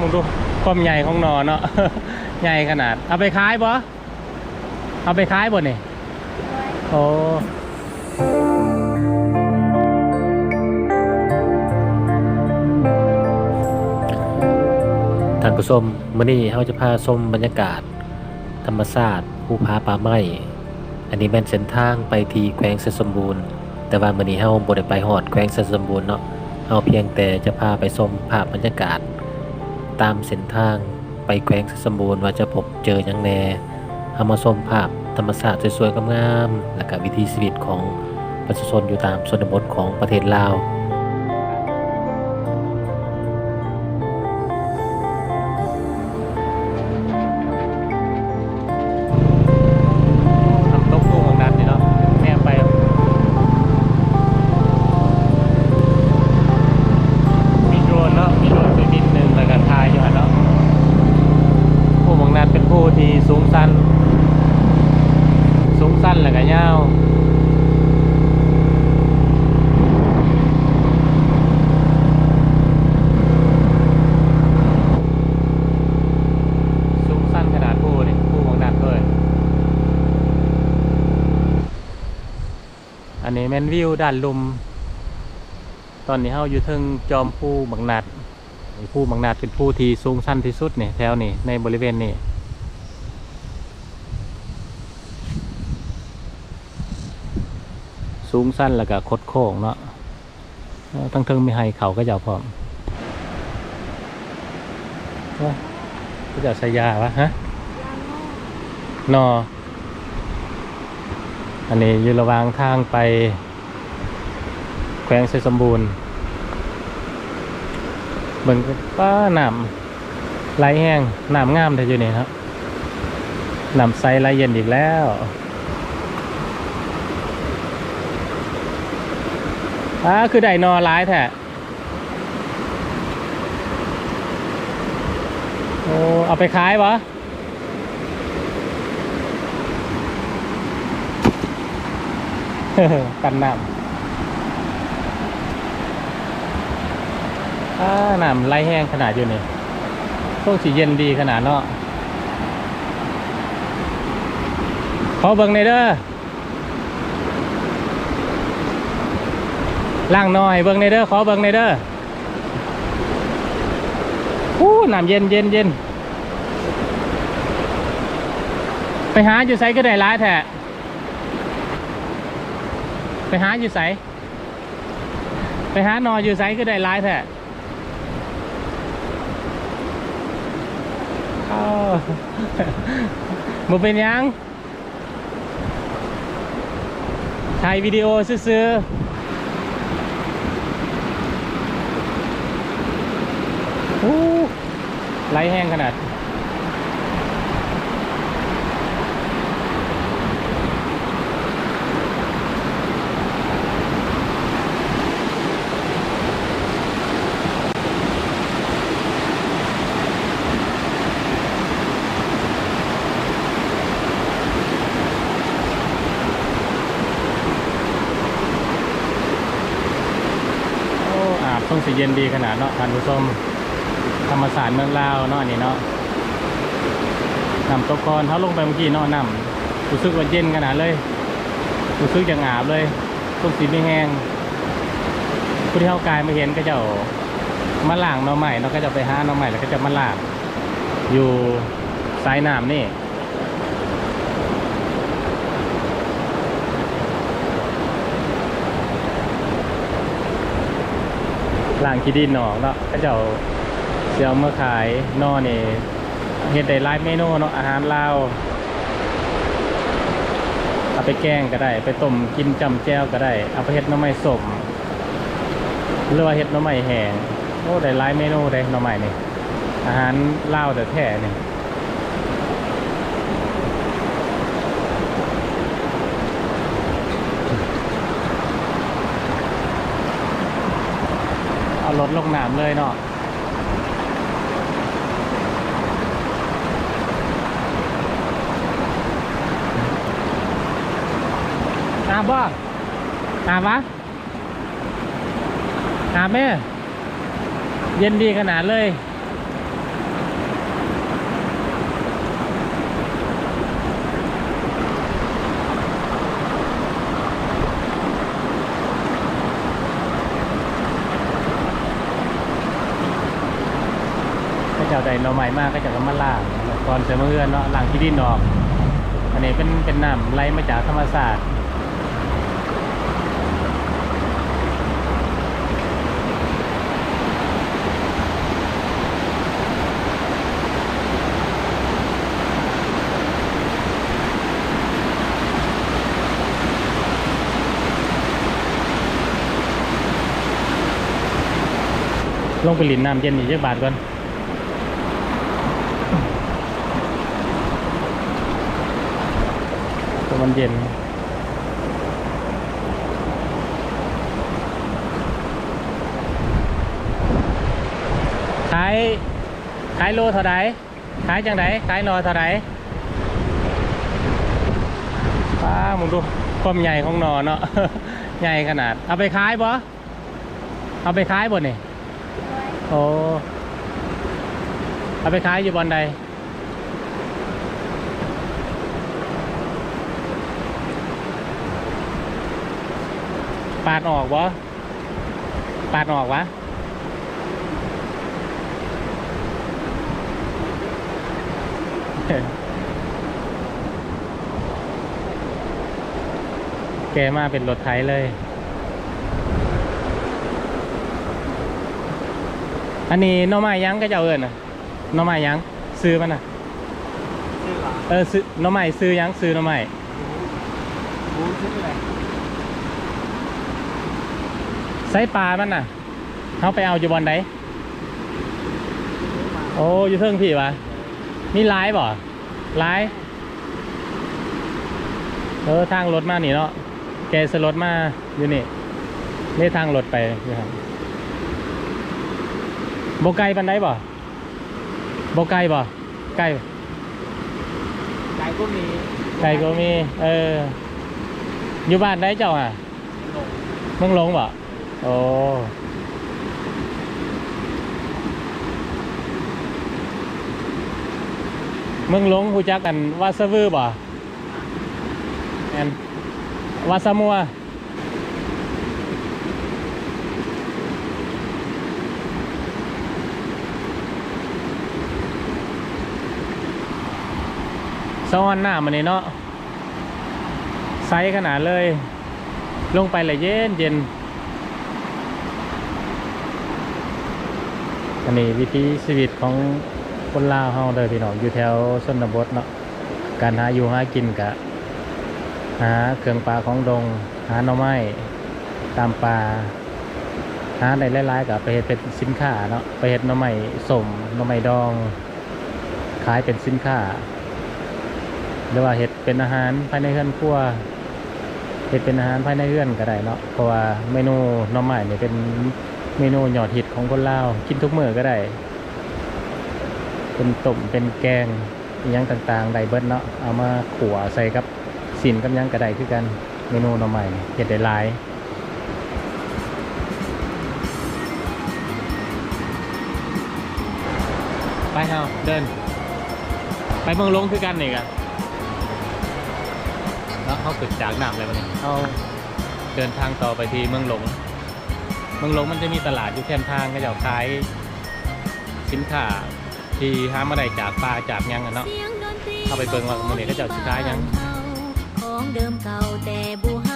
มึงดูความใหญ่ของนอเนาะ ใหญ่ขนาด เอาไปขายบ่เอาไปขายบ่นี่โอ้ท่านผู้ชมมื้อนี้เราจะพาชมบรรยากาศ ธรรมชาติภูผาป่าไม้อันนี้แม่นเส้นทางไปที่แขวงเสสมบูรณ์ แต่ว่ามื้อนี้เฮาบ่ได้ไปฮอดแขวงเสสมบูรณ์เนาะเฮาเพียงแต่จะพาไปชมภาพบรรยากาศ ตามเส้นทาง ไปแขวงสสมบูรณ์ว่าจะพบเจอหยังแหน่เฮามาชมภาพธรรมชาติสวยๆงามๆและก็วิถีชีวิตของประชาชนอยู่ตามชนบทของประเทศลาว แม่นวิวด้านลุม ตอนนี้เฮาอยู่ทึงจอมผู้บังนัดผู้บังนัดเป็นผู้ที่สูงสั้นที่สุดนี่แถวนี่ในบริเวณนี้สูงสั้นแล้วก็คดโค้งเนาะทั้งทิงมีไฮเขาก็ยาวพร้อมก็จะสยาวะฮะนอ อันนี้อยู่ระหว่างทางไป แขวงเสสมบูรณ์เบิ่งป้าหนำไหลแห้งหนำงามเท่อยู่นี่ครับหนำใสไหลเย็นอีกแล้วอ่าคือไดนอร้ายแท้โอ้เอาไปขายวะ กันน้ำอ่าน้ำไหลแห้งขนาดอยู่นี่ต้องสีเย็นดีขนาดเนาะขอเบิ่งในเด้อล่างหน่อยเบิ่งในเด้อขอเบิ่งในเด้ออู้น้ำเย็นเย็นเย็นไปหาอยู่ไสก็ได้ร้ายแท้ ไปหาอยู่ไสไปหานออยู่ไสก็ได้ร้ายแท้อ้าวบ่เป็นยังถ่ายวิดีโอซื้อๆไหลแห้งขนาด โต้องสีเย็นดีขนาดเนาะท่านผู้ชมธรรมศาสตร์เมืองลาวเนาะอันนี่เนาะนำตกกอนเขาลงไปเมื่อกี้เนาะน้ำรู้สึกว่าเย็นขนาดเลยรู้สึกอย่างอาบเลยต้องสีไม่แห้งผู้ที่เข้ากายมาเห็นก็จะมาล่างหน้อใหม่เนาะก็จะไปหาหน้อใหม่แล้วก็จะมาล่างอยู่สายน้ำนี่ ล่างขี้ดินออกเนาะก็จะเอาเสียมาขายนอนี่เห็ดได้ไลฟ์เมนูเนาะอาหารลาวเอาไปแกงก็ได้ ไปต้มกินจำแจ้วก็ได้ เอาไปเห็ดหน้ำไม้สมหรือว่าเห็ดหน้ำไม้แห้งโอ้ได้ไลฟ์เมนูได้หน้ำไม้นี่อาหารลาวแต่แท้เนี่ย รถลงน้ำเลยเนาะอาบบ่อาบวะอาบแม่เย็นดีขนาดเลย ได้หน่อใหม่มากก็จะก็มาล่างก่อนเสมอเอื้อนเนาะล่างที่ดินออก อันนี้เป็นเป็นน้ำไหลมาจากธรรมศาสตร์ลงไปหลินน้ำเย็นอีกเยอะบาทก่อน ตัว มันเย็น ขาย ขายโลเท่าไดขายจังไดขายนอเท่าไดป้ามึงดูความใหญ่ของนอเนาะ ใหญ่ขนาด เอาไปขายบ่เอาไปขายบ่นี่โอ้เอาไปขายอยู่บอนใด ปาดออกวะปาดออกวะแกมาเป็นรถไถเลย อันนี้หน่อไม้ยังก็จะเอาเอิญน่ะหน่อไม้ยัง ซื้อมันน่ะชื่อหรอเออซื้อหน่อไม้ซื้อยังซื้อหน่อไม้บูชื่ออะไร ไส้ปลามันน่ะเขาไปเอาอยู่บอนใดโอ้อยู่เทิงพี่วะมีไลายบ่ไลายเออทางรถมานี่เนาะแกสรถมาอยู่นี่นี่ทางรถไปอยู่ครับโบไกลปันไดบ่โบไกลบ่ไกลไก่ก็มีไกลก็มี เออ อยู่บ้านได้เจ้าอะลงเมืองหลงบ่ โอ้เมืองหลงหูจักกันวาซาวือบ่แอนวาซามัวซ้อนหน้ามันนี่เนาะไซส์ขนาดเลย ลงไปเลยเย็นเย็น อันนี้วิถีชีวิตของคนลาวเฮาเด้อพี่น้องอยู่แถวชนบทเนาะการหาอยู่หากินกะหาเครื่องปลาของดง หาหน่อไม้ตามป่าหาได้หลายๆกับไปเฮ็ดเป็นสินค้าเนาะไปเฮ็ดหน่อไม้สมหน่อไม้ดอง ขายเป็นสินค้าหรือว่าเฮ็ดเป็นอาหารภายในเรือนครัวเฮ็ดเป็นอาหารภายในเรือนก็ได้เนาะเพราะว่าเมนูหน่อไม้นี่ยเป็น เมนูยอดฮิตของคนลาวกินทุกมื้อก็ได้ เป็นต้มเป็นแกงยังต่างๆไดเบิดเนาะเอามาขัวใส่กับสินกับยังก็ไดคือกันเมนูหน่อไม้นี่เฮ็ดได้หลายไปเฮาเดิน ไปเมืองลงคือกันนี่กะแล้วเขาขึ้นจากน้ำเลยวันนี้เขาเดินทางต่อไปที่เมืองหลง เมืองหลงมันจะมีตลาดอยู่แคมทางก็จะขายสินค้าที่หามาได้จากปลาจากหยังกันเนาะ เข้าไปเบิ่งว่ามื้อนี้เขาเจ้าสิขายหยัง ของเดิมเก่าแต่บ่ห